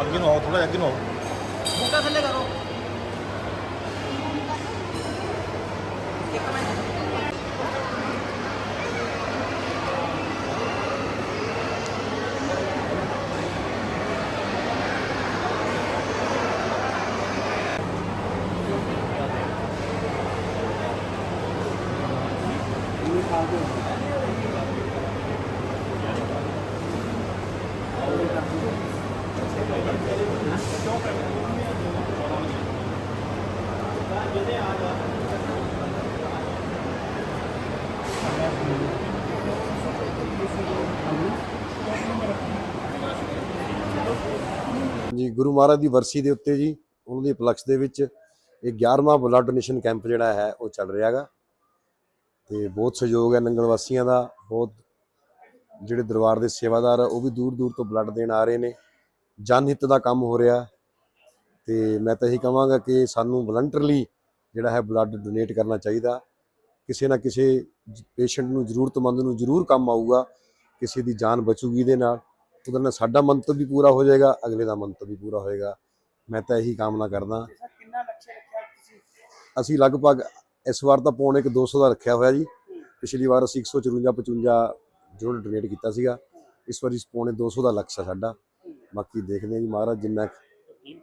ਅੱਗੇ ਨੂੰ ਆਓ ਥੋੜਾ ਅੱਗੇ ਨੂੰ ਆਓ। ਬੂਟਾ ਥੱਲੇ ਕਰੋ। ਜੀ ਗੁਰੂ ਮਹਾਰਾਜ ਦੀ ਵਰਸੀ ਦੇ ਉੱਤੇ ਜੀ, ਉਹਨਾਂ ਦੇ ਉਪਲਕਸ਼ ਦੇ ਵਿੱਚ ਇਹ 11ਵਾਂ ਬਲੱਡ ਡੋਨੇਸ਼ਨ ਕੈਂਪ ਜਿਹੜਾ ਹੈ, ਉਹ ਚੱਲ ਰਿਹਾ ਰਿਹਾਗਾ ਤੇ ਬਹੁਤ ਸਹਿਯੋਗ ਹੈ ਨੰਗਲ ਵਾਸੀਆਂ ਦਾ ਬਹੁਤ ਜਿਹੜੇ ਦਰਬਾਰ ਦੇ ਸੇਵਾਦਾਰ ਆ ਉਹ ਵੀ ਦੂਰ ਦੂਰ ਤੋਂ ਬਲੱਡ ਦੇਣ ਆ ਰਹੇ ਨੇ। ਜਨ ਹਿੱਤ ਦਾ ਕੰਮ ਹੋ ਰਿਹਾ। ਤੇ ਮੈਂ ਤਾਂ ਇਹੀ ਕਹਾਂਗਾ ਕਿ ਸਾਨੂੰ ਵਲੰਟਰਲੀ ਜਿਹੜਾ ਹੈ ਬਲੱਡ ਡੋਨੇਟ ਕਰਨਾ ਚਾਹੀਦਾ। ਕਿਸੇ ਨਾ ਕਿਸੇ ਪੇਸ਼ੈਂਟ ਨੂੰ ਜ਼ਰੂਰਤਮੰਦ ਨੂੰ ਜ਼ਰੂਰ ਕੰਮ ਆਊਗਾ। ਕਿਸੇ ਦੀ ਜਾਨ ਬਚੂਗੀ ਇਹਦੇ ਨਾਲ। ਉਹਦੇ ਨਾਲ ਸਾਡਾ ਮੰਤਵ ਵੀ ਪੂਰਾ ਹੋ ਜਾਏਗਾ ਅਗਲੇ ਦਾ ਮੰਤਵ ਵੀ ਪੂਰਾ ਹੋਏਗਾ। ਮੈਂ ਤਾਂ ਇਹੀ ਕਾਮਨਾ ਕਰਦਾ। ਅਸੀਂ ਲਗਭਗ ਇਸ ਵਾਰ ਤਾਂ ਪੌਣੇ ਇੱਕ 200 ਦਾ ਰੱਖਿਆ ਹੋਇਆ ਜੀ। ਪਿਛਲੀ ਵਾਰ ਅਸੀਂ 154 55 ਜੋੜ ਡੋਨੇਟ ਕੀਤਾ ਸੀਗਾ। ਇਸ ਵਾਰੀ ਪੌਣੇ 200 ਦਾ ਲਕਸ਼ ਹੈ ਸਾਡਾ। ਬਾਕੀ ਦੇਖਦੇ ਹਾਂ ਜੀ ਮਹਾਰਾਜ ਜਿੰਨਾ ਜਿਹੜੀ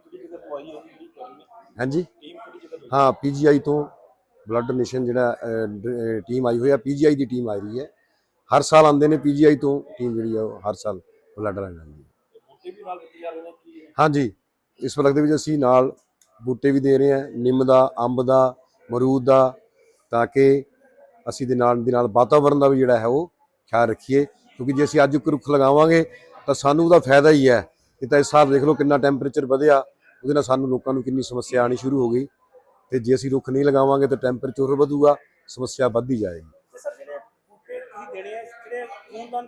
ਹਾਂਜੀ? ਹਾਂ ਪੀਜੀਆਈ ਤੋਂ ਬਲੱਡ ਡੋਨੇਸ਼ਨ ਜਿਹੜਾ ਟੀਮ ਆਈ ਹੋਈ ਹੈ ਪੀਜੀਆਈ ਦੀ ਟੀਮ ਆਈ ਰਹੀ ਹੈ। ਹਰ ਸਾਲ ਆਉਂਦੇ ਨੇ ਪੀਜੀਆਈ ਤੋਂ ਟੀਮ ਜਿਹੜੀ ਆ ਹਰ ਸਾਲ ਬਲੱਡ ਲੈਣ ਆਉਂਦੀ ਹੈ। ਹਾਂਜੀ ਇਸ ਵਕਤ ਦੇ ਵਿੱਚ ਅਸੀਂ ਨਾਲ ਬੂਟੇ ਵੀ ਦੇ ਰਹੇ ਹਾਂ। ਨਿੰਮ ਦਾ ਅੰਬ ਦਾ ਮਰੂਦ ਦਾ ਤਾਂ ਕਿ ਅਸੀਂ ਦੇ ਨਾਲ ਦੇ ਨਾਲ ਵਾਤਾਵਰਣ ਦਾ ਵੀ ਜਿਹੜਾ ਹੈ ਉਹ ਖਿਆਲ ਰੱਖੀਏ। ਕਿਉਂਕਿ ਜੇ ਅਸੀਂ ਅੱਜ ਇੱਕ ਰੁੱਖ ਲਗਾਵਾਂਗੇ ਤਾਂ ਸਾਨੂੰ ਉਹਦਾ ਫਾਇਦਾ ਹੀ ਹੈ। ਇਹ ਤਾਂ ਇਸ ਸਾਲ ਦੇਖ ਲਓ ਕਿੰਨਾ ਟੈਂਪਰੇਚਰ ਵਧਿਆ ਉਹਦੇ ਨਾਲ ਸਾਨੂੰ ਲੋਕਾਂ ਨੂੰ ਕਿੰਨੀ ਸਮੱਸਿਆ ਆਣੀ ਸ਼ੁਰੂ ਹੋ ਗਈ। ਤੇ ਜੇ ਅਸੀਂ ਰੁੱਖ ਨਹੀਂ ਲਗਾਵਾਂਗੇ ਤਾਂ ਟੈਂਪਰੇਚਰ ਵਧੂਗਾ ਸਮੱਸਿਆ ਵੱਧਦੀ ਜਾਏਗੀ। ਖੂਨਦਾਨ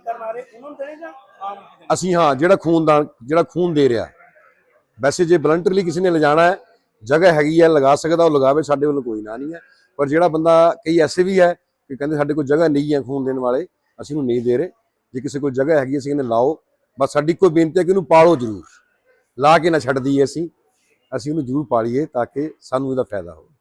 ਅਸੀਂ ਹਾਂ ਜਿਹੜਾ ਖੂਨ ਦਾ ਜਿਹੜਾ ਖੂਨ ਦੇ ਰਿਹਾ। ਵੈਸੇ ਜੇ ਵਲੰਟਰਲੀ ਕਿਸੇ ਨੇ ਲਿਜਾਣਾ ਹੈ ਜਗ੍ਹਾ ਹੈਗੀ ਹੈ ਲਗਾ ਸਕਦਾ, ਉਹ ਲਗਾਵੇ, ਸਾਡੇ ਵੱਲੋਂ ਕੋਈ ਨਾ ਨਹੀਂ ਹੈ। ਪਰ ਜਿਹੜਾ ਬੰਦਾ ਕਈ ਐਸੇ ਵੀ ਹੈ ਕਿ ਕਹਿੰਦੇ ਸਾਡੇ ਕੋਲ ਜਗ੍ਹਾ ਨਹੀਂ ਹੈ ਖੂਨ ਦੇਣ ਵਾਲੇ, ਅਸੀਂ ਉਹਨੂੰ ਨਹੀਂ ਦੇ ਰਹੇ। ਜੇ ਕਿਸੇ ਕੋਲ ਜਗ੍ਹਾ ਹੈਗੀ, ਅਸੀਂ ਇਹਨੇ ਲਾਓ। ਬਸ ਸਾਡੀ ਕੋਈ ਬੇਨਤੀ ਹੈ ਕਿ ਉਹਨੂੰ ਪਾਲੋ ਜ਼ਰੂਰ। ਲਾ ਕੇ ਨਾ ਛੱਡ ਦਈਏ ਅਸੀਂ। ਅਸੀਂ ਉਹਨੂੰ ਜ਼ਰੂਰ ਪਾਲੀਏ ਤਾਂ ਕਿ ਸਾਨੂੰ ਇਹਦਾ ਫਾਇਦਾ ਹੋਵੇ।